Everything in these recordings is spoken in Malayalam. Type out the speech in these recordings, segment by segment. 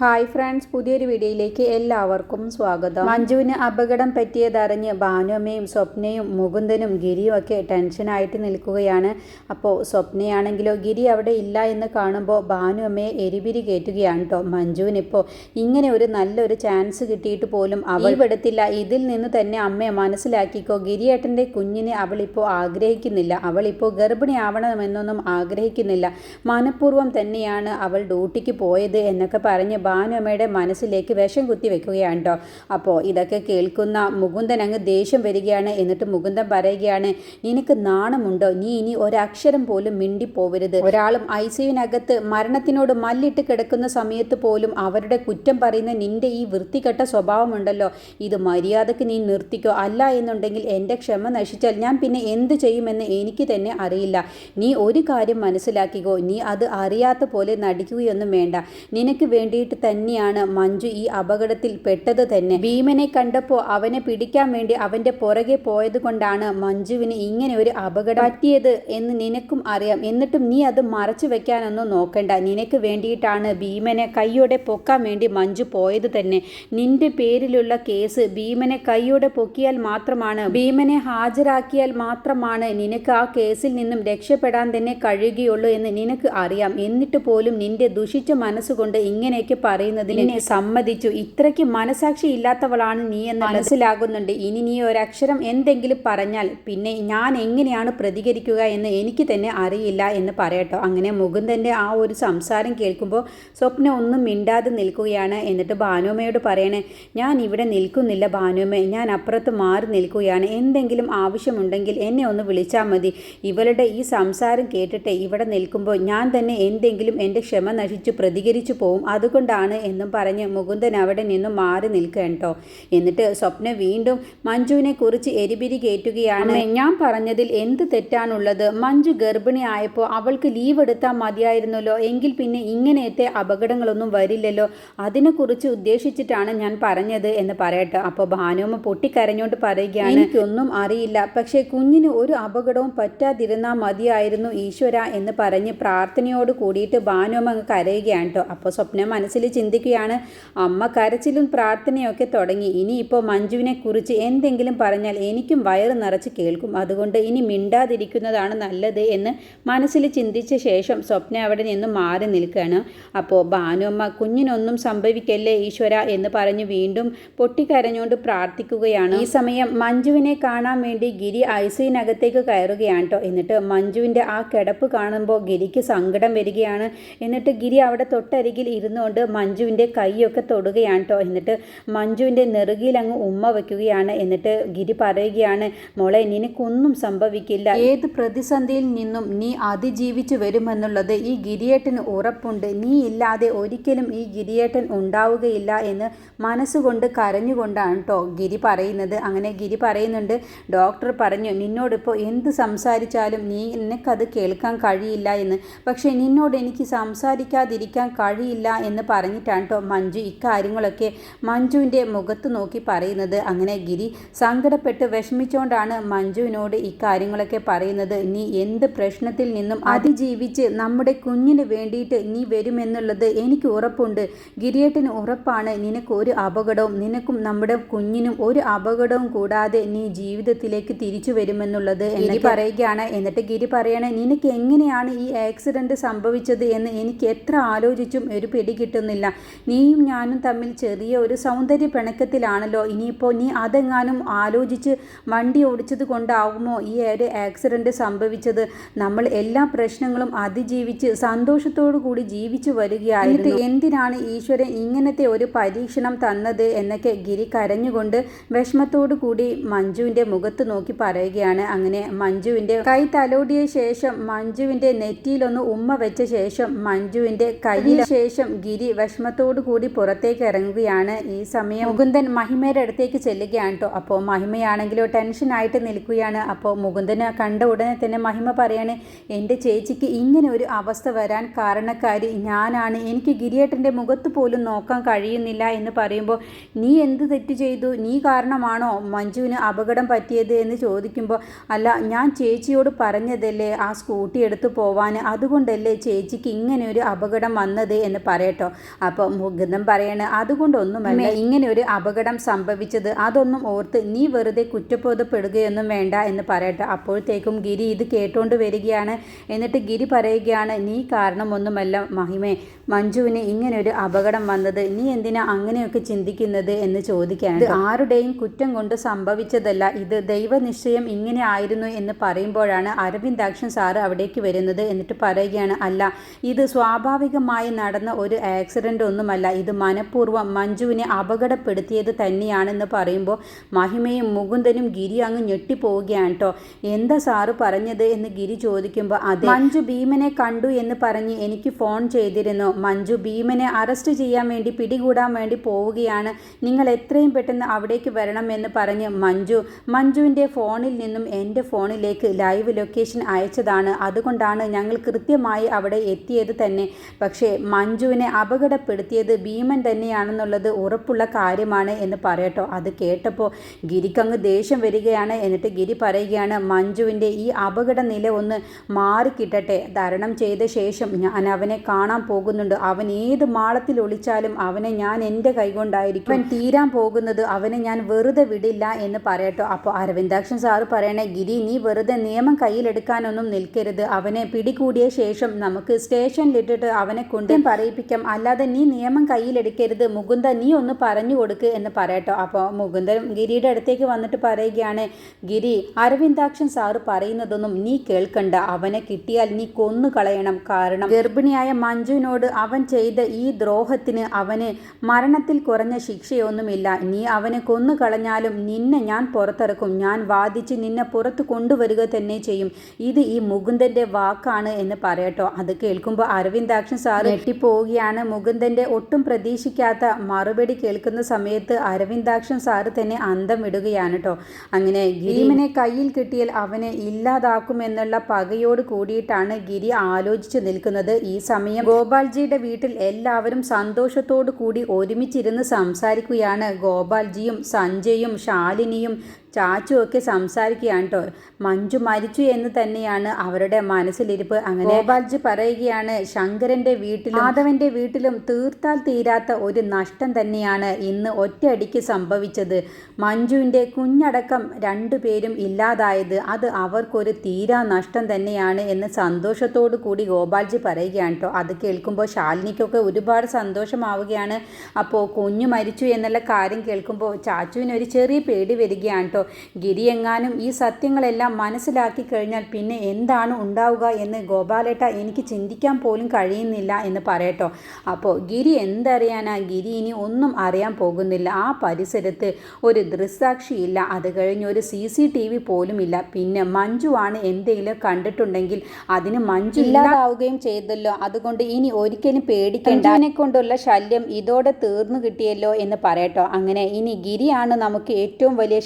ഹായ് ഫ്രണ്ട്സ് പുതിയൊരു വീഡിയോയിലേക്ക് എല്ലാവർക്കും സ്വാഗതം. മഞ്ജുവിന് അപകടം പറ്റിയതറിഞ്ഞ് ഭാനുമ്മയും സ്വപ്നയും മുകുന്ദനും ഗിരിയും ഒക്കെ ടെൻഷനായിട്ട് നിൽക്കുകയാണ്. അപ്പോൾ സ്വപ്നയാണെങ്കിലോ ഗിരി അവിടെ ഇല്ല എന്ന് കാണുമ്പോൾ ഭാനുമ്മയെ എരിപിരി കയറ്റുകയാണ് കേട്ടോ മഞ്ജുവിനിപ്പോൾ ഇങ്ങനെ ഒരു നല്ലൊരു ചാൻസ് കിട്ടിയിട്ട് പോലും അവൾ പെടുത്തില്ല ഇതിൽ നിന്ന് തന്നെ അമ്മയെ മനസ്സിലാക്കിക്കോ. ഗിരിയേട്ടന്റെ കുഞ്ഞിനെ അവളിപ്പോൾ ആഗ്രഹിക്കുന്നില്ല. അവളിപ്പോൾ ഗർഭിണിയാവണമെന്നൊന്നും ആഗ്രഹിക്കുന്നില്ല. മനഃപൂർവം തന്നെയാണ് അവൾ ഡ്യൂട്ടിക്ക് പോയത് എന്നൊക്കെ പറഞ്ഞ് ഭാനുമ്മയുടെ മനസ്സിലേക്ക് വിഷം കുത്തി വെക്കുകയാണ് കേട്ടോ. അപ്പോൾ ഇതൊക്കെ കേൾക്കുന്ന മുകുന്ദൻ അങ്ങ് ദേഷ്യം വരികയാണ്. എന്നിട്ട് മുകുന്ദൻ പറയുകയാണ് നിനക്ക് നാണമുണ്ടോ? നീ ഇനി ഒരക്ഷരം പോലും മിണ്ടിപ്പോവരുത്. ഒരാളും ഐ സിയുവിനകത്ത് മരണത്തിനോട് മല്ലിട്ട് കിടക്കുന്ന സമയത്ത് പോലും അവരുടെ കുറ്റം പറയുന്ന നിന്റെ ഈ വൃത്തികെട്ട സ്വഭാവമുണ്ടല്ലോ. ഇത് മര്യാദയ്ക്ക് നീ നിർത്തിക്കോ. അല്ല എന്നുണ്ടെങ്കിൽ എന്റെ ക്ഷമ നശിച്ചാൽ ഞാൻ പിന്നെ എന്ത് ചെയ്യുമെന്ന് എനിക്ക് തന്നെ അറിയില്ല. നീ ഒരു കാര്യം മനസ്സിലാക്കിക്കോ. നീ അത് അറിയാത്ത പോലെ നടിക്കുകയൊന്നും വേണ്ട. നിനക്ക് വേണ്ടിയിട്ട് തന്നെയാണ് മഞ്ജു ഈ അപകടത്തിൽ പെട്ടത് തന്നെ. ഭീമനെ കണ്ടപ്പോൾ അവനെ പിടിക്കാൻ വേണ്ടി അവന്റെ പുറകെ പോയത് കൊണ്ടാണ് മഞ്ജുവിന് ഇങ്ങനെ ഒരു അപകടം പറ്റിയത് എന്ന് നിനക്കും അറിയാം. എന്നിട്ടും നീ അത് മറച്ചു വെക്കാനൊന്നും നോക്കണ്ട. നിനക്ക് വേണ്ടിയിട്ടാണ് ഭീമനെ കൈയോടെ പൊക്കാൻ വേണ്ടി മഞ്ജു പോയത് തന്നെ. നിന്റെ പേരിലുള്ള കേസ് ഭീമനെ കൈയോടെ പൊക്കിയാൽ മാത്രമാണ്. ഭീമനെ ഹാജരാക്കിയാൽ മാത്രമാണ് നിനക്ക് ആ കേസിൽ നിന്നും രക്ഷപ്പെടാൻ തന്നെ കഴിയുകയുള്ളൂ എന്ന് നിനക്ക് അറിയാം. എന്നിട്ട് പോലും നിന്റെ ദുഷിച്ച മനസ്സുകൊണ്ട് ഇങ്ങനെയൊക്കെ പറയുന്നതിനെ സമ്മതിച്ചു. ഇത്രയ്ക്ക് മനസാക്ഷി ഇല്ലാത്തവളാണ് നീ എന്ന് മനസ്സിലാകുന്നുണ്ട്. ഇനി നീ ഒരക്ഷരം എന്തെങ്കിലും പറഞ്ഞാൽ പിന്നെ ഞാൻ എങ്ങനെയാണ് പ്രതികരിക്കുക എന്ന് എനിക്ക് തന്നെ അറിയില്ല എന്ന് പറയട്ടോ. അങ്ങനെ മുകുന്ദന്റെ ആ ഒരു സംസാരം കേൾക്കുമ്പോൾ സ്വപ്ന ഒന്നും മിണ്ടാതെ നിൽക്കുകയാണ് എന്നിട്ട് ഭാനുമയോട് പറയണേ ഞാൻ ഇവിടെ നിൽക്കുന്നില്ല ഭാനുമ ഞാൻ അപ്പുറത്ത് മാറി നിൽക്കുകയാണ്. എന്തെങ്കിലും ആവശ്യമുണ്ടെങ്കിൽ എന്നെ ഒന്ന് വിളിച്ചാൽ മതി. ഇവളുടെ ഈ സംസാരം കേട്ടിട്ട് ഇവിടെ നിൽക്കുമ്പോൾ ഞാൻ തന്നെ എന്തെങ്കിലും എന്റെ ക്ഷമ നശിച്ച് പ്രതികരിച്ചു പോവും. അതുകൊണ്ടാണ് എന്നും പറഞ്ഞ് മുകുന്ദൻ അവിടെ നിന്നും മാറി നിൽക്കുകയാണ് കേട്ടോ എന്നിട്ട് സ്വപ്ന വീണ്ടും മഞ്ജുവിനെ കുറിച്ച് എരിപിരി കയറ്റുകയാണ് ഞാൻ പറഞ്ഞതിൽ എന്ത് തെറ്റാണുള്ളത്? മഞ്ജു ഗർഭിണി ആയപ്പോൾ അവൾക്ക് ലീവ് എടുത്താൽ മതിയായിരുന്നല്ലോ. എങ്കിൽ പിന്നെ ഇങ്ങനെയത്തെ അപകടങ്ങളൊന്നും വരില്ലല്ലോ. അതിനെക്കുറിച്ച് ഉദ്ദേശിച്ചിട്ടാണ് ഞാൻ പറഞ്ഞത് എന്ന് പറയട്ടെ. അപ്പോൾ ഭാനുമ്മ പൊട്ടിക്കരഞ്ഞുകൊണ്ട് പറയുകയാണ്. എനിക്കൊന്നും അറിയില്ല. പക്ഷേ കുഞ്ഞിന് ഒരു അപകടവും പറ്റാതിരുന്നാൽ മതിയായിരുന്നു ഈശ്വര എന്ന് പറഞ്ഞ് പ്രാർത്ഥനയോട് കൂടിയിട്ട് ഭാനുമ കരയുകയാണ് കേട്ടോ അപ്പോൾ സ്വപ്നം മനസ്സിൽ ചിന്തിക്കുകയാണ്. അമ്മ കരച്ചിലും പ്രാർത്ഥനയൊക്കെ തുടങ്ങി. ഇനിയിപ്പോൾ മഞ്ജുവിനെ കുറിച്ച് എന്തെങ്കിലും പറഞ്ഞാൽ എനിക്കും വയറ് നിറച്ച് കേൾക്കും. അതുകൊണ്ട് ഇനി മിണ്ടാതിരിക്കുന്നതാണ് നല്ലത് എന്ന് മനസ്സിൽ ചിന്തിച്ച ശേഷം സ്വപ്ന അവിടെ നിന്ന് മാറി നിൽക്കുകയാണ്. അപ്പോൾ ഭാനുമ്മ കുഞ്ഞിനൊന്നും സംഭവിക്കല്ലേ ഈശ്വര? എന്ന് പറഞ്ഞ് വീണ്ടും പൊട്ടിക്കരഞ്ഞുകൊണ്ട് പ്രാർത്ഥിക്കുകയാണ്. ഈ സമയം മഞ്ജുവിനെ കാണാൻ വേണ്ടി ഗിരി ഐസിനകത്തേക്ക് കയറുകയാണ് കേട്ടോ. എന്നിട്ട് മഞ്ജുവിന്റെ ആ കിടപ്പ് കാണുമ്പോൾ ഗിരിക്ക് സങ്കടം വരികയാണ്. എന്നിട്ട് ഗിരി അവിടെ തൊട്ടരികിൽ ഇരുന്നുകൊണ്ട് മഞ്ജുവിന്റെ കൈയൊക്കെ തൊടുകയാണ് കേട്ടോ എന്നിട്ട് മഞ്ജുവിന്റെ നെറുകിയിൽ അങ്ങ് ഉമ്മ വയ്ക്കുകയാണ്. എന്നിട്ട് ഗിരി പറയുകയാണ് മോളെ നിനക്കൊന്നും സംഭവിക്കില്ല. ഏത് പ്രതിസന്ധിയിൽ നിന്നും നീ അതിജീവിച്ചു വരുമെന്നുള്ളത് ഈ ഗിരിയേട്ടന് ഉറപ്പുണ്ട്. നീ ഇല്ലാതെ ഒരിക്കലും ഈ ഗിരിയേട്ടൻ ഉണ്ടാവുകയില്ല എന്ന് മനസ്സുകൊണ്ട് കരഞ്ഞുകൊണ്ടാണ് കേട്ടോ ഗിരി പറയുന്നത്. അങ്ങനെ ഗിരി പറയുന്നുണ്ട് ഡോക്ടർ പറഞ്ഞു നിന്നോടിപ്പോൾ എന്ത് സംസാരിച്ചാലും നീ നിനക്കത് കേൾക്കാൻ കഴിയില്ല എന്ന്. പക്ഷേ നിന്നോട് എനിക്ക് സംസാരിക്കാതിരിക്കാൻ കഴിയില്ല എന്ന് പറഞ്ഞിട്ടാണ് കേട്ടോ മഞ്ജു ഇക്കാര്യങ്ങളൊക്കെ മഞ്ജുവിന്റെ മുഖത്ത് നോക്കി പറയുന്നത്. അങ്ങനെ ഗിരി സങ്കടപ്പെട്ട് വിഷമിച്ചുകൊണ്ടാണ് മഞ്ജുവിനോട് ഇക്കാര്യങ്ങളൊക്കെ പറയുന്നത്. നീ എന്ത് പ്രശ്നത്തിൽ നിന്നും അതിജീവിച്ച് നമ്മുടെ കുഞ്ഞിന് വേണ്ടിയിട്ട് നീ വരുമെന്നുള്ളത് എനിക്ക് ഉറപ്പുണ്ട്. ഗിരിയേട്ടന് ഉറപ്പാണ്. നിനക്ക് ഒരു അപകടവും നിനക്കും നമ്മുടെ കുഞ്ഞിനും ഒരു അപകടവും കൂടാതെ നീ ജീവിതത്തിലേക്ക് തിരിച്ചു വരുമെന്നുള്ളത് എനിക്ക് പറയുകയാണ്. എന്നിട്ട് ഗിരി പറയണേ നിനക്ക് എങ്ങനെയാണ് ഈ ആക്സിഡന്റ് സംഭവിച്ചത് എന്ന് എനിക്ക് എത്ര ആലോചിച്ചും ഒരു പിടി കിട്ടുന്നില്ല നീയും ഞാനും തമ്മിൽ ചെറിയ ഒരു സൗന്ദര്യ പിണക്കത്തിലാണല്ലോ. ഇനിയിപ്പോൾ നീ അതെങ്ങാനും ആലോചിച്ച് വണ്ടി ഓടിച്ചത് കൊണ്ടാവുമോ? ഈ ഒരു ആക്സിഡന്റ് സംഭവിച്ചത്. നമ്മൾ എല്ലാ പ്രശ്നങ്ങളും അതിജീവിച്ച് സന്തോഷത്തോടു കൂടി ജീവിച്ചു വരികയായിരുന്നു. എന്തിനാണ് ഈശ്വരൻ ഇങ്ങനത്തെ ഒരു പരീക്ഷണം തന്നത് എന്നൊക്കെ ഗിരി കരഞ്ഞുകൊണ്ട് വിഷമത്തോടു കൂടി മഞ്ജുവിന്റെ മുഖത്ത് നോക്കി പറയുകയാണ്. അങ്ങനെ മഞ്ജുവിന്റെ കൈ തലോടിയ ശേഷം മഞ്ജുവിന്റെ നെറ്റിയിലൊന്ന് ഉമ്മ വെച്ച ശേഷം മഞ്ജുവിന്റെ കയ്യിൽ ശേഷം ഗിരി വിഷമത്തോടു കൂടി പുറത്തേക്ക് ഇറങ്ങുകയാണ്. ഈ സമയം മുകുന്ദൻ മഹിമയുടെ അടുത്തേക്ക് ചെല്ലുകയാണ് കേട്ടോ അപ്പോൾ മഹിമയാണെങ്കിലോ ടെൻഷനായിട്ട് നിൽക്കുകയാണ്. അപ്പോൾ മുകുന്ദനെ കണ്ട ഉടനെ തന്നെ മഹിമ പറയാണ് എന്റെ ചേച്ചിക്ക് ഇങ്ങനെ ഒരു അവസ്ഥ വരാൻ കാരണക്കാരി ഞാനാണ്. എനിക്ക് ഗിരിയേട്ടന്റെ മുഖത്ത് പോലും നോക്കാൻ കഴിയുന്നില്ല എന്ന് പറയുമ്പോൾ നീ എന്ത് തെറ്റ് ചെയ്തു? നീ കാരണമാണോ മഞ്ജുവിന് അപകടം പറ്റിയത്? എന്ന് ചോദിക്കുമ്പോൾ അല്ല ഞാൻ ചേച്ചിയോട് പറഞ്ഞതല്ലേ ആ സ്കൂട്ടി എടുത്ത് പോവാൻ? അതുകൊണ്ടല്ലേ ചേച്ചിക്ക് ഇങ്ങനെ ഒരു അപകടം വന്നത്? എന്ന് പറയട്ടോ. അപ്പോൾ മുകുന്ദൻ പറയാണ് അതുകൊണ്ടൊന്നുമല്ല ഇങ്ങനെ ഒരു അപകടം സംഭവിച്ചത്. അതൊന്നും ഓർത്ത് നീ വെറുതെ കുറ്റബോധപ്പെടുകയൊന്നും വേണ്ട എന്ന് പറയട്ടെ. അപ്പോഴത്തേക്കും ഗിരി ഇത് കേട്ടോണ്ട് വരികയാണ്. എന്നിട്ട് ഗിരി പറയുകയാണ് നീ കാരണമൊന്നുമല്ല മഹിമേ. മഞ്ജുവിന് ഇങ്ങനെ ഒരു അപകടം വന്നത്. നീ എന്തിനാ അങ്ങനെയൊക്കെ ചിന്തിക്കുന്നത്? എന്ന് ചോദിക്കുകയാണ്. ഇത് ആരുടെയും കുറ്റം കൊണ്ട് സംഭവിച്ചതല്ല. ഇത് ദൈവനിശ്ചയം ഇങ്ങനെ ആയിരുന്നു എന്ന് പറയുമ്പോഴാണ് അരവിന്ദാക്ഷൻ സാറ് അവിടേക്ക് വരുന്നത് എന്നിട്ട് പറയുകയാണ് അല്ല ഇത് സ്വാഭാവികമായി നടന്ന ഒരു ആക്സിഡന്റ് ഒന്നുമല്ല ഇത് മനഃപൂർവം മഞ്ജുവിനെ അപകടപ്പെടുത്തിയത് തന്നെയാണെന്ന് പറയുമ്പോൾ മഹിമയും മുകുന്ദനും ഗിരി അങ്ങ് ഞെട്ടിപ്പോവുകയാണ് കേട്ടോ എന്താ സാറ് പറഞ്ഞത് എന്ന് ഗിരി ചോദിക്കുമ്പോൾ അതെ. മഞ്ജു ഭീമനെ കണ്ടു എന്ന് പറഞ്ഞ് എനിക്ക് ഫോൺ ചെയ്തിരുന്നു. മഞ്ജു ഭീമനെ അറസ്റ്റ് ചെയ്യാൻ വേണ്ടി പിടികൂടാൻ വേണ്ടി പോവുകയാണ്. നിങ്ങൾ എത്രയും പെട്ടെന്ന് അവിടേക്ക് വരണം എന്ന് പറഞ്ഞ് മഞ്ജു മഞ്ജുവിന്റെ ഫോണിൽ നിന്നും എന്റെ ഫോണിലേക്ക് ലൈവ് ലൊക്കേഷൻ അയച്ചതാണ്. അതുകൊണ്ടാണ് ഞങ്ങൾ കൃത്യമായി അവിടെ എത്തിയത് തന്നെ. പക്ഷേ മഞ്ജുവിനെ അപകടപ്പെടുത്തിയത് ഭീമൻ തന്നെയാണെന്നുള്ളത് ഉറപ്പുള്ള കാര്യമാണ് എന്ന് പറയട്ടോ. അത് കേട്ടപ്പോൾ ഗിരിക്കങ്ങ് ദേഷ്യം വരികയാണ്. എന്നിട്ട് ഗിരി പറയുകയാണ് മഞ്ജുവിന്റെ ഈ അപകട നില ഒന്ന് മാറിക്കിട്ടട്ടെ. തരണം ചെയ്ത ശേഷം ഞാൻ അവനെ കാണാൻ പോകുന്നുണ്ട്. അവൻ ഏത് മാളത്തിൽ ഒളിച്ചാലും അവനെ ഞാൻ എന്റെ കൈകൊണ്ടായിരിക്കും. അവൻ തീരാൻ പോകുന്നത് അവനെ ഞാൻ വെറുതെ വിടില്ല എന്ന് പറയട്ടോ. അപ്പോൾ അരവിന്ദാക്ഷൻ സാറ് പറയണേ ഗിരി നീ വെറുതെ നിയമം കയ്യിലെടുക്കാനൊന്നും നിൽക്കരുത്. അവനെ പിടികൂടിയ ശേഷം നമുക്ക് സ്റ്റേഷനിലിട്ടിട്ട് അവനെ കൊണ്ടും പറയിപ്പിക്കാം. അല്ലാതെ നീ നിയമം കയ്യിലെടുക്കരുത്. മുകുന്ദ നീ ഒന്ന് പറഞ്ഞു കൊടുക്ക് എന്ന് പറയട്ടോ. അപ്പോൾ മുകുന്ദൻ ഗിരിയുടെ അടുത്തേക്ക് വന്നിട്ട് പറയുകയാണ് ഗിരി അരവിന്ദാക്ഷൻ സാറ് പറയുന്നതൊന്നും നീ കേൾക്കണ്ട. അവനെ കിട്ടിയാൽ നീ കൊന്നു കളയണം. കാരണം ഗർഭിണിയായ മഞ്ജുവിനോട് അവൻ ചെയ്ത ഈ ദ്രോഹത്തിന് അവന് മരണത്തിൽ കുറഞ്ഞ ശിക്ഷയൊന്നുമില്ല. നീ അവനെ കൊന്നു കളഞ്ഞാലും നിന്നെ ഞാൻ പുറത്തിറക്കും. ഞാൻ വാദിച്ച് നിന്നെ പുറത്ത് കൊണ്ടുവരിക തന്നെ ചെയ്യും. ഇത് ഈ മുകുന്ദന്റെ വാക്കാണ് എന്ന് പറയട്ടോ. അത് കേൾക്കുമ്പോൾ അരവിന്ദാക്ഷൻ സാറ് ഞെട്ടിപ്പോവുകയാണ്. മുകുന്ദന്റെ ഒട്ടും പ്രതീക്ഷിക്കാത്ത മറുപടി കേൾക്കുന്ന സമയത്ത് അരവിന്ദാക്ഷൻ സാറ് തന്നെ അന്തം വിടുകയാണ് കേട്ടോ അങ്ങനെ ഗിരിമിനെ കയ്യിൽ കിട്ടിയാൽ അവനെ ഇല്ലാതാക്കുമെന്നുള്ള പകയോട് കൂടിയിട്ടാണ് ഗിരി ആലോചിച്ച് നിൽക്കുന്നത്. ഈ സമയം ഗോപാൽജിയുടെ വീട്ടിൽ എല്ലാവരും സന്തോഷത്തോടു കൂടി ഒരുമിച്ചിരുന്ന് സംസാരിക്കുകയാണ്. ഗോപാൽജിയും സഞ്ജയും ശാലിനിയും ചാച്ചു ഒക്കെ സംസാരിക്കുകയാണ് കേട്ടോ മഞ്ജു മരിച്ചു എന്ന് തന്നെയാണ് അവരുടെ മനസ്സിലിരിപ്പ്. അങ്ങനെ ഗോപാൽജി പറയുകയാണ് ശങ്കരന്റെ വീട്ടിലും മാധവന്റെ വീട്ടിലും തീർത്താൽ തീരാത്ത ഒരു നഷ്ടം തന്നെയാണ് ഇന്ന് ഒറ്റയടിക്ക് സംഭവിച്ചത്. മഞ്ജുവിന്റെ കുഞ്ഞടക്കം രണ്ടുപേരും ഇല്ലാതായത് അത് അവർക്കൊരു തീരാ നഷ്ടം തന്നെയാണ് എന്ന് സന്തോഷത്തോടു കൂടി ഗോപാൽജി പറയുകയാണ് കേട്ടോ അത് കേൾക്കുമ്പോൾ ശാലിനിക്കൊക്കെ ഒരുപാട് സന്തോഷമാവുകയാണ്. അപ്പോൾ കുഞ്ഞു മരിച്ചു എന്നുള്ള കാര്യം കേൾക്കുമ്പോൾ ചാച്ചുവിന് ഒരു ചെറിയ പേടി വരികയാണ് കേട്ടോ ഗിരി എങ്ങാനും ഈ സത്യങ്ങളെല്ലാം മനസ്സിലാക്കി കഴിഞ്ഞാൽ പിന്നെ എന്താണ് ഉണ്ടാവുക എന്ന് ഗോപാലേട്ട എനിക്ക് ചിന്തിക്കാൻ പോലും കഴിയുന്നില്ല എന്ന് പറയട്ടോ. അപ്പോൾ ഗിരി എന്തറിയാനാ? ഗിരി ഇനി ഒന്നും അറിയാൻ പോകുന്നില്ല. ആ പരിസരത്ത് ഒരു ദൃസാക്ഷിയില്ല അത് കഴിഞ്ഞ് ഒരു സി സി ടി വി പോലുമില്ല പിന്നെ മഞ്ജുവാണ് എന്തെങ്കിലും കണ്ടിട്ടുണ്ടെങ്കിൽ അതിന് മഞ്ജു ഇല്ലാതാവുകയും ചെയ്തല്ലോ. അതുകൊണ്ട് ഇനി ഒരിക്കലും പേടിക്കേണ്ട. അതിനെ കൊണ്ടുള്ള ശല്യം ഇതോടെ തീർന്നു കിട്ടിയല്ലോ എന്ന് പറയട്ടോ. അങ്ങനെ ഇനി ഗിരിയാണ് നമുക്ക് ഏറ്റവും വലിയ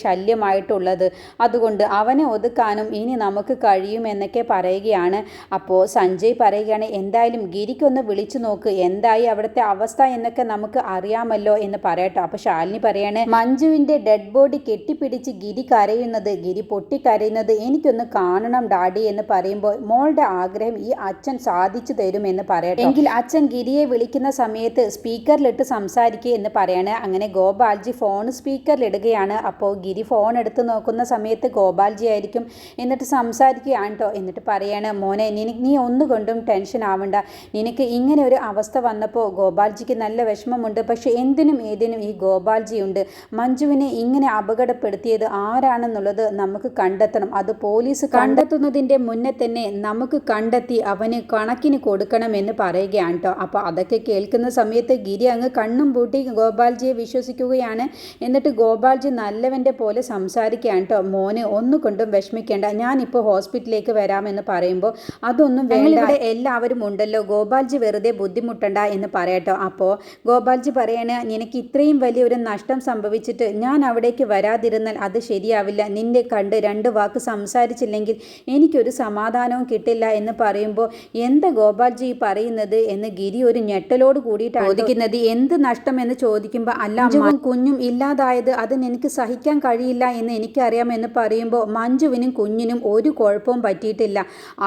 ശല്യമായിട്ടുള്ളത് അതുകൊണ്ട് അവനെ ഒതുക്കാനും ഇനി നമുക്ക് കഴിയുമെന്നൊക്കെ പറയുകയാണ്. അപ്പോൾ സഞ്ജയ് പറയുകയാണ് എന്തായാലും ഗിരിക്കൊന്ന് വിളിച്ചു നോക്ക്. എന്തായി അവിടുത്തെ അവസ്ഥ എന്നൊക്കെ നമുക്ക് അറിയാമല്ലോ എന്ന് പറയട്ടോ. അപ്പോൾ ശാലിനി പറയാണ് മഞ്ജുവിന്റെ ഡെഡ് ബോഡി കെട്ടിപ്പിടിച്ച് ഗിരി കരയുന്നത് ഗിരി പൊട്ടിക്കരയുന്നത് എനിക്കൊന്ന് കാണണം ഡാഡി എന്ന് പറയുമ്പോൾ മോളുടെ ആഗ്രഹം ഈ അച്ഛൻ സാധിച്ചു തരും എന്ന് പറയട്ടെ. എങ്കിൽ അച്ഛൻ ഗിരിയെ വിളിക്കുന്ന സമയത്ത് സ്പീക്കറിലിട്ട് സംസാരിക്കുക എന്ന് പറയാണ്. അങ്ങനെ ഗോപാൽജി ഫോൺ സ്പീക്കറിലിടുകയാണ്. അപ്പോൾ ഗിരി ഫോൺ എടുത്ത് നോക്കുന്ന സമയത്ത് ഗോപാൽജി ആയിരിക്കും എന്നിട്ട് സംസാരിക്കുകയാണ് കേട്ടോ എന്നിട്ട് പറയാണ് മോനെ നിനക്ക് നീ ഒന്നുകൊണ്ടും ടെൻഷൻ ആവണ്ട. നിനക്ക് ഇങ്ങനെ ഒരു അവസ്ഥ വന്നപ്പോൾ ഗോപാൽജിക്ക് നല്ല വിഷമമുണ്ട്. പക്ഷേ എന്തിനും ഏതിനും ഈ ഗോപാൽജി ഉണ്ട് മഞ്ജുവിനെ ഇങ്ങനെ അപകടപ്പെടുത്തിയത് ആരാണെന്നുള്ളത് നമുക്ക് കണ്ടെത്തണം. അത് പോലീസ് കണ്ടെത്തുന്നതിന്റെ മുന്നേ തന്നെ നമുക്ക് കണ്ടെത്തി അവന് കണക്കിന് കൊടുക്കണമെന്ന് പറയുകയാണ് കേട്ടോ അപ്പോൾ അതൊക്കെ കേൾക്കുന്ന സമയത്ത് ഗിരി അങ്ങ് കണ്ണും പൂട്ടി ഗോപാൽജിയെ വിശ്വസിക്കുകയാണ്. എന്നിട്ട് ഗോപാൽജി നല്ലവന്റെ പോലെ സംസാരിക്കുകയാണ് കേട്ടോ മോന് ഒന്നുകൊണ്ടും വിഷമിക്കേണ്ട. ഞാനിപ്പോൾ ഹോസ്പിറ്റലിലേക്ക് വരാമെന്ന് പറയുമ്പോൾ അതൊന്നും വേണ്ട. ഇവിടെ എല്ലാവരും ഉണ്ടല്ലോ. ഗോപാൽജി വെറുതെ ബുദ്ധിമുട്ടണ്ട എന്ന് പറയട്ടോ. അപ്പോൾ ഗോപാൽജി പറയാണ് നിനക്ക് ഇത്രയും വലിയൊരു നഷ്ടം സംഭവിച്ചിട്ട് ഞാൻ അവിടേക്ക് വരാതിരുന്നാൽ അത് ശരിയാവില്ല. നിന്നെ കണ്ട് രണ്ട് വാക്ക് സംസാരിച്ചില്ലെങ്കിൽ എനിക്കൊരു സമാധാനവും കിട്ടില്ല എന്ന് പറയുമ്പോൾ എന്താ ഗോപാൽജി പറയുന്നത് എന്ന് ഗിരി ഒരു ഞെട്ടലോട് കൂടിയിട്ടാണ് ചോദിക്കുന്നത്. എന്ത് നഷ്ടം എന്ന് ചോദിക്കുമ്പോൾ അല്ല കുഞ്ഞും ഇല്ലാതായത് അത് നിനക്ക് സഹിക്കാൻ കഴിയില്ല എന്ന് എനിക്കറിയാം എന്ന് പറയുമ്പോൾ മഞ്ജുവിനും കുഞ്ഞിനും ഒരു കുഴപ്പവും പറ്റിയിട്ടില്ല.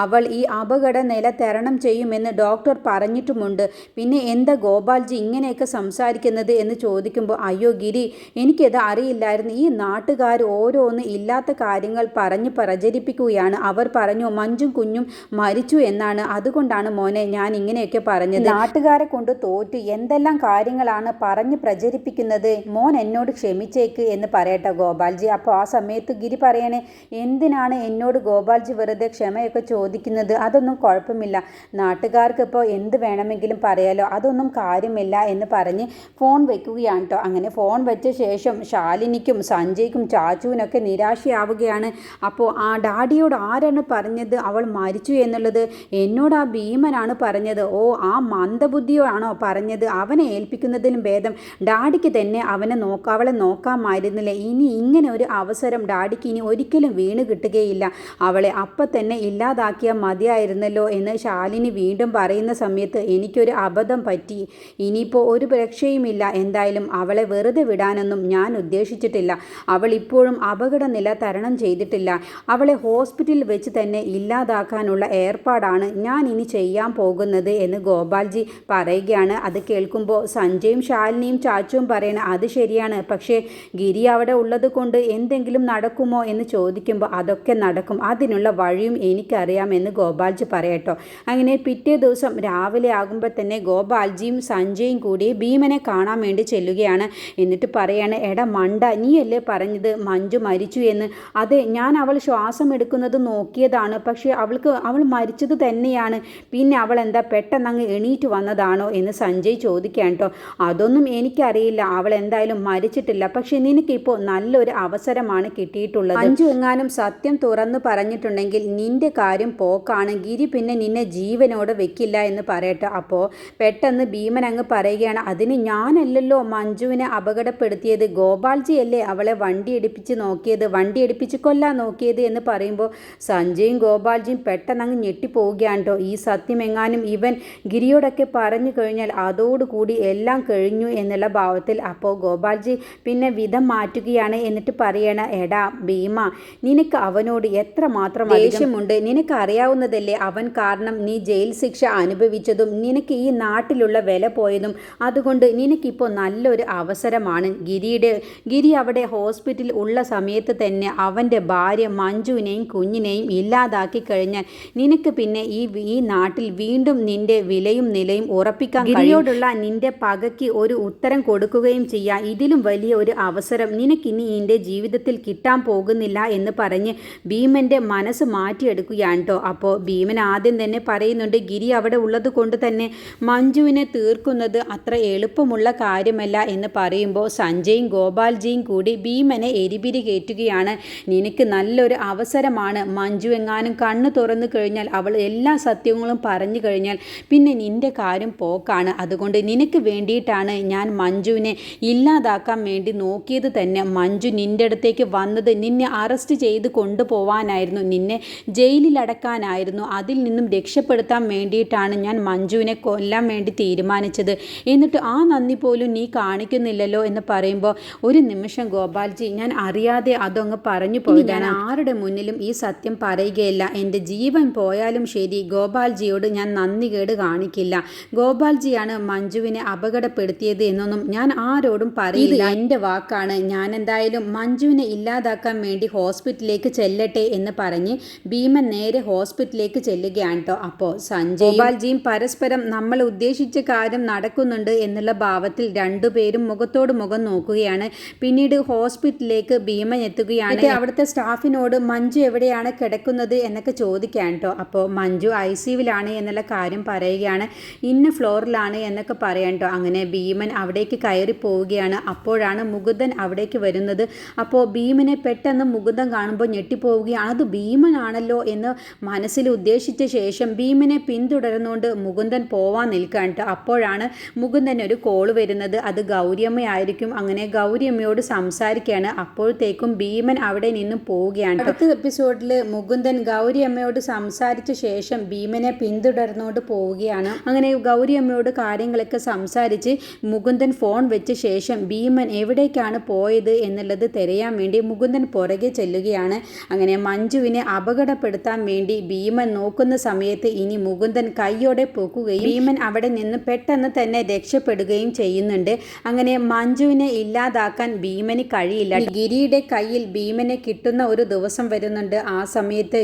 അവൾ ഈ അപകട നില തരണം ചെയ്യുമെന്ന് ഡോക്ടർ പറഞ്ഞിട്ടുമുണ്ട്. പിന്നെ എന്താ ഗോപാൽജി ഇങ്ങനെയൊക്കെ സംസാരിക്കുന്നത് എന്ന് ചോദിക്കുമ്പോൾ അയ്യോ ഗിരി എനിക്കത് അറിയില്ലായിരുന്നു. ഈ നാട്ടുകാർ ഓരോന്ന് ഇല്ലാത്ത കാര്യങ്ങൾ പറഞ്ഞ് പ്രചരിപ്പിക്കുകയാണ്. അവർ പറഞ്ഞു മഞ്ജും കുഞ്ഞും മരിച്ചു എന്നാണ്. അതുകൊണ്ടാണ് മോനെ ഞാൻ ഇങ്ങനെയൊക്കെ പറഞ്ഞത്. നാട്ടുകാരെ കൊണ്ട് തോറ്റു എന്തെല്ലാം കാര്യങ്ങളാണ് പറഞ്ഞ് പ്രചരിപ്പിക്കുന്നത്? മോൻ എന്നോട് ക്ഷമിച്ചേക്ക് എന്ന് പറയട്ടെ ഗോപാൽജി. അപ്പോൾ ആ സമയത്ത് ഗിരി പറയണേ എന്തിനാണ് എന്നോട് ഗോപാൽജി വെറുതെ ക്ഷമയൊക്കെ ചോദിക്കുന്നത്? അതൊന്നും കുഴപ്പമില്ല. നാട്ടുകാർക്ക് ഇപ്പോൾ എന്ത് വേണമെങ്കിലും പറയാലോ. അതൊന്നും കാര്യമില്ല എന്ന് പറഞ്ഞ് ഫോൺ വെക്കുകയാണ് കേട്ടോ. അങ്ങനെ ഫോൺ വെച്ച ശേഷം ശാലിനിക്കും സഞ്ജയ്ക്കും ചാച്ചുവിനൊക്കെ നിരാശയാവുകയാണ്. അപ്പോൾ ആ ഡാഡിയോട് ആരാണ് പറഞ്ഞത്? അവൾ മരിച്ചു എന്നുള്ളത്? എന്നോട് ആ ഭീമനാണ് പറഞ്ഞത്. ഓ ആ മന്ദബുദ്ധിയോ ആണോ പറഞ്ഞത്? അവനെ ഏൽപ്പിക്കുന്നതിലും ഭേദം. ഡാഡിക്ക് തന്നെ അവനെ നോക്കാവളെ നോക്കാമായിരുന്നില്ല? ഇനി ഇങ്ങനെ ഒരു അവസരം ഡാഡിക്ക് ഇനി ഒരിക്കലും വീണ് കിട്ടുകയില്ല. അവളെ അപ്പം തന്നെ ഇല്ലാതാക്കിയാൽ മതിയായിരുന്നല്ലോ എന്ന് ശാലിനി വീണ്ടും പറയുന്ന സമയത്ത് എനിക്കൊരു അബദ്ധം പറ്റി. ഇനിയിപ്പോൾ ഒരു രക്ഷയുമില്ല. എന്തായാലും അവളെ വെറുതെ വിടാനൊന്നും ഞാൻ ഉദ്ദേശിച്ചിട്ടില്ല. അവൾ ഇപ്പോഴും അപകട നില തരണം ചെയ്തിട്ടില്ല. അവളെ ഹോസ്പിറ്റലിൽ വെച്ച് തന്നെ ഇല്ലാതാക്കാനുള്ള ഏർപ്പാടാണ് ഞാൻ ഇനി ചെയ്യാൻ പോകുന്നത് എന്ന് ഗോപാൽജി പറയുകയാണ്. അത് കേൾക്കുമ്പോൾ സഞ്ജയും ശാലിനിയും ചാച്ചുവും പറയണ അത് ശരിയാണ്. പക്ഷേ ഗിരി അവിടെ ഉള്ളത് കൊണ്ട് എന്തെങ്കിലും നടക്കുമോ എന്ന് ചോദിക്കുമ്പോൾ അതൊക്കെ നടക്കും. അതിനുള്ള വഴിയും എനിക്കറിയാമെന്ന് ഗോപാൽജി പറയട്ടോ. അങ്ങനെ പിറ്റേ ദിവസം രാവിലെ ആകുമ്പോൾ തന്നെ ഗോപാൽജിയും സഞ്ജയും കൂടി ഭീമനെ കാണാൻ വേണ്ടി ചെല്ലുകയാണ്. എന്നിട്ട് പറയാണ് എടാ മണ്ട നീയല്ലേ പറഞ്ഞത്? മഞ്ജു മരിച്ചു എന്ന്. അതെ ഞാൻ അവൾ ശ്വാസം എടുക്കുന്നത് നോക്കിയതാണ്. പക്ഷേ അവൾക്ക് അവൾ മരിച്ചത് തന്നെയാണ്. പിന്നെ അവൾ എന്താ പെട്ടെന്ന് അങ്ങ് എണീറ്റ് വന്നതാണോ? എന്ന് സഞ്ജയ് ചോദിക്കാൻ കേട്ടോ. അതൊന്നും എനിക്കറിയില്ല. അവൾ എന്തായാലും മരിച്ചിട്ടില്ല. പക്ഷേ നിനക്കിപ്പോൾ നല്ലൊരു അവസരമാണ് കിട്ടിയിട്ടുള്ളത്. അഞ്ചു എങ്ങാനും സത്യം തുറന്നു പറഞ്ഞിട്ടുണ്ടെങ്കിൽ നിന്റെ കാര്യം പോക്കാണ്. ഗിരി പിന്നെ നിന്നെ ജീവനോട് വെക്കില്ല എന്ന് പറയട്ടെ. അപ്പോൾ പെട്ടെന്ന് ഭീമൻ അങ്ങ് പറയുകയാണ് അതിന് ഞാനല്ലല്ലോ മഞ്ജുവിനെ അപകടപ്പെടുത്തിയത്. ഗോപാൽജി അല്ലേ അവളെ വണ്ടി എടുപ്പിച്ച് നോക്കിയത്? വണ്ടി എടുപ്പിച്ച് കൊല്ലാൻ നോക്കിയത്? എന്ന് പറയുമ്പോൾ സഞ്ജയും ഗോപാൽജിയും പെട്ടെന്ന് അങ്ങ് ഞെട്ടിപ്പോവുകയാണ് കേട്ടോ. ഈ സത്യം എങ്ങാനും ഇവൻ ഗിരിയോടൊക്കെ പറഞ്ഞു കഴിഞ്ഞാൽ അതോടുകൂടി എല്ലാം കഴിഞ്ഞു എന്നുള്ള ഭാവത്തിൽ അപ്പോൾ ഗോപാൽജി പിന്നെ വിധം മാറ്റുകയാണ് എന്നിട്ട് പറയണ എടാ ഭീമ നിനക്ക് അവനോട് എത്ര മാത്രം ദേഷ്യമുണ്ട്. നിനക്ക് അറിയാവുന്നതല്ലേ അവൻ കാരണം നീ ജയിൽ ശിക്ഷ അനുഭവിച്ചതും നിനക്ക് ഈ നാട്ടിലുള്ള വില പോയതും. അതുകൊണ്ട് നിനക്കിപ്പോൾ നല്ലൊരു അവസരമാണ്. ഗിരിയുടെ ഗിരി അവിടെ ഹോസ്പിറ്റലിൽ ഉള്ള സമയത്ത് തന്നെ അവന്റെ ഭാര്യ മഞ്ജുവിനെയും കുഞ്ഞിനെയും ഇല്ലാതാക്കി കഴിഞ്ഞാൽ നിനക്ക് പിന്നെ ഈ ഈ നാട്ടിൽ വീണ്ടും നിന്റെ വിലയും നിലയും ഉറപ്പിക്കാൻ ഗിരിയോടുള്ള നിന്റെ പകയ്ക്ക് ഒരു ഉത്തരം കൊടുക്കുകയും ചെയ്യാം. ഇതിലും വലിയ ഒരു അവസരം നിനക്കിനി നിന്റെ ജീവിതത്തിൽ കിട്ടാൻ പോകുന്നില്ല എന്ന് പറഞ്ഞ് ഭീമന്റെ മനസ്സ് മാറ്റിയെടുക്കുകയാണ് കേട്ടോ അപ്പോൾ ഭീമൻ ആദ്യം തന്നെ പറയുന്നുണ്ട് ഗിരി അവിടെ ഉള്ളത് കൊണ്ട് തന്നെ മഞ്ജുവിനെ തീർക്കുന്നത് അത്ര എളുപ്പമുള്ള കാര്യമല്ല എന്ന് പറയുമ്പോൾ സഞ്ജയും ഗോപാൽജിയും കൂടി ഭീമനെ എരിപിരി കയറ്റുകയാണ്. നിനക്ക് നല്ലൊരു അവസരമാണ്. മഞ്ജു എങ്ങാനും കണ്ണു തുറന്നു കഴിഞ്ഞാൽ അവൾ എല്ലാ സത്യങ്ങളും പറഞ്ഞു കഴിഞ്ഞാൽ പിന്നെ നിന്റെ കാര്യം പോക്കാണ്. അതുകൊണ്ട് നിനക്ക് വേണ്ടിയിട്ടാണ് ഞാൻ മഞ്ജുവിനെ ഇല്ലാതാക്കാൻ വേണ്ടി നോക്കിയത് തന്നെ. മഞ്ജു നിന്റെ അടുത്തേക്ക് വന്നത് നിന്നെ അറസ്റ്റ് ചെയ്ത് കൊണ്ടുപോവാനായിരുന്നു. നിന്നെ ജയിലിലടക്കാനായിരുന്നു. അതിൽ നിന്നും രക്ഷപ്പെടുത്താൻ വേണ്ടിയിട്ടാണ് ഞാൻ മഞ്ജുവിനെ കൊല്ലാൻ വേണ്ടി തീരുമാനിച്ചത്. എന്നിട്ട് ആ നന്ദി പോലും നീ കാണിക്കുന്നില്ലല്ലോ എന്ന് പറയുമ്പോൾ ഒരു നിമിഷം ഗോപാൽജി ഞാൻ അറിയാതെ അതങ്ങ് പറഞ്ഞു പോയി. ഞാൻ ആരുടെ മുന്നിലും ഈ സത്യം പറയുകയില്ല. എന്റെ ജീവൻ പോയാലും ശരി ഗോപാൽജിയോട് ഞാൻ നന്ദി കേട് കാണിക്കില്ല. ഗോപാൽജിയാണ് മഞ്ജുവിനെ അപകടപ്പെടുത്തിയത് എന്നൊന്നും ഞാൻ ആരോടും പറയില്ല. എന്റെ വാക്കാണ്. ഞാൻ എന്തായാലും മഞ്ജുവിനെ ഇല്ലാതാക്കാൻ വേണ്ടി ഹോസ്പിറ്റലിലേക്ക് ചെല്ലട്ടെ എന്ന് പറഞ്ഞ് ഭീമൻ നേരെ ഹോസ്പിറ്റലിലേക്ക് ചെല്ലുകയാണ് കേട്ടോ അപ്പോൾ സഞ്ജയ് ഗോപാൽജിയും പരസ്പരം നമ്മൾ ഉദ്ദേശിച്ച കാര്യം നടക്കുന്നുണ്ട് എന്നുള്ള ഭാവത്തിൽ രണ്ടുപേരും മുഖത്തോട് മുഖം നോക്കുകയാണ്. പിന്നീട് ഹോസ്പിറ്റലിലേക്ക് ഭീമൻ എത്തുകയാണ്. അവിടുത്തെ സ്റ്റാഫിനോട് മഞ്ജു എവിടെയാണ് കിടക്കുന്നത് എന്നൊക്കെ ചോദിക്കാൻ കേട്ടോ അപ്പോൾ മഞ്ജു ഐ സിയുവിലാണ് എന്നുള്ള കാര്യം പറയുകയാണ്. ഇന്ന ഫ്ലോറിലാണ് എന്നൊക്കെ പറയാൻ കേട്ടോ അങ്ങനെ ഭീമൻ അവിടേക്ക് കയറി പോവുകയാണ്. അപ്പോഴാണ് മുകുന്ദൻ അവിടേക്ക് വരുന്നത്. അപ്പോൾ ഭീമനെ പെട്ടെന്ന് മുകുന്ദൻ കാണുമ്പോൾ ഞെട്ടിപ്പോവുകയാണ്. അത് ഭീമനാണല്ലോ എന്ന് മനസ്സിൽ ഉദ്ദേശിച്ച ശേഷം ഭീമനെ പിന്തുടരുന്നുകൊണ്ട് മുകുന്ദൻ പോവാൻ നിൽക്കാൻ അപ്പോഴാണ് മുകുന്ദൻ ഒരു കോൾ വരുന്നത്. അത് ഗൗരിയമ്മയായിരിക്കും അങ്ങനെ ഗൗരിയമ്മയോട് സംസാരിക്കുകയാണ്. അപ്പോഴത്തേക്കും ഭീമൻ അവിടെ നിന്നും പോവുകയാണ് അടുത്ത എപ്പിസോഡിൽ മുകുന്ദൻ ഗൗരിയമ്മയോട് സംസാരിച്ച ശേഷം ഭീമനെ പിന്തുടർന്നുകൊണ്ട് പോവുകയാണ്. അങ്ങനെ ഗൗരിയമ്മയോട് കാര്യങ്ങളൊക്കെ സംസാരിച്ച് മുകുന്ദൻ ഫോൺ വെച്ച ശേഷം ഭീമൻ എവിടേക്കാണ് പോയത് എന്നുള്ളത് തിരയാൻ വേണ്ടി മുകുന്ദൻ പുറകെ ചെല്ലുകയാണ്. അങ്ങനെ മഞ്ജുവിനെ അപകടപ്പെടുത്താൻ വേണ്ടി ഭീമൻ നോക്കുന്ന സമയത്ത് ഇനി മുകുന്ദൻ കൈയോടെ പൊക്കുകയും ഭീമൻ അവിടെ നിന്ന് പെട്ടെന്ന് തന്നെ രക്ഷപ്പെടുകയും ചെയ്യുന്നുണ്ട്. അങ്ങനെ മഞ്ജുവിനെ ഇല്ലാതാക്കാൻ ഭീമന് കഴിയില്ല. ഗിരിയുടെ കയ്യിൽ ഭീമനെ കിട്ടുന്ന ഒരു ദിവസം വരുന്നുണ്ട്. ആ സമയത്ത്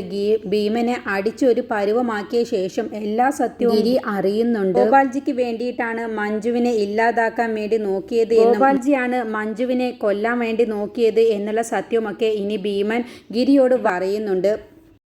ഭീമനെ അടിച്ചു ഒരു പരുവമാക്കിയ ശേഷം എല്ലാ സത്യവും ഗിരി അറിയുന്നുണ്ട്. ഗോപാൽജിക്ക് വേണ്ടിയിട്ടാണ് മഞ്ജുവിനെ ഇല്ലാതാക്കാൻ വേണ്ടി നോക്കിയത് ഗോപാൽജിയാണ് മഞ്ജുവിനെ കൊല്ലാൻ വേണ്ടി നോക്കിയത് എന്നുള്ള സത്യമൊക്കെ ഇനി ഭീമൻ ഗിരിയോട് പറയുന്നുണ്ട്.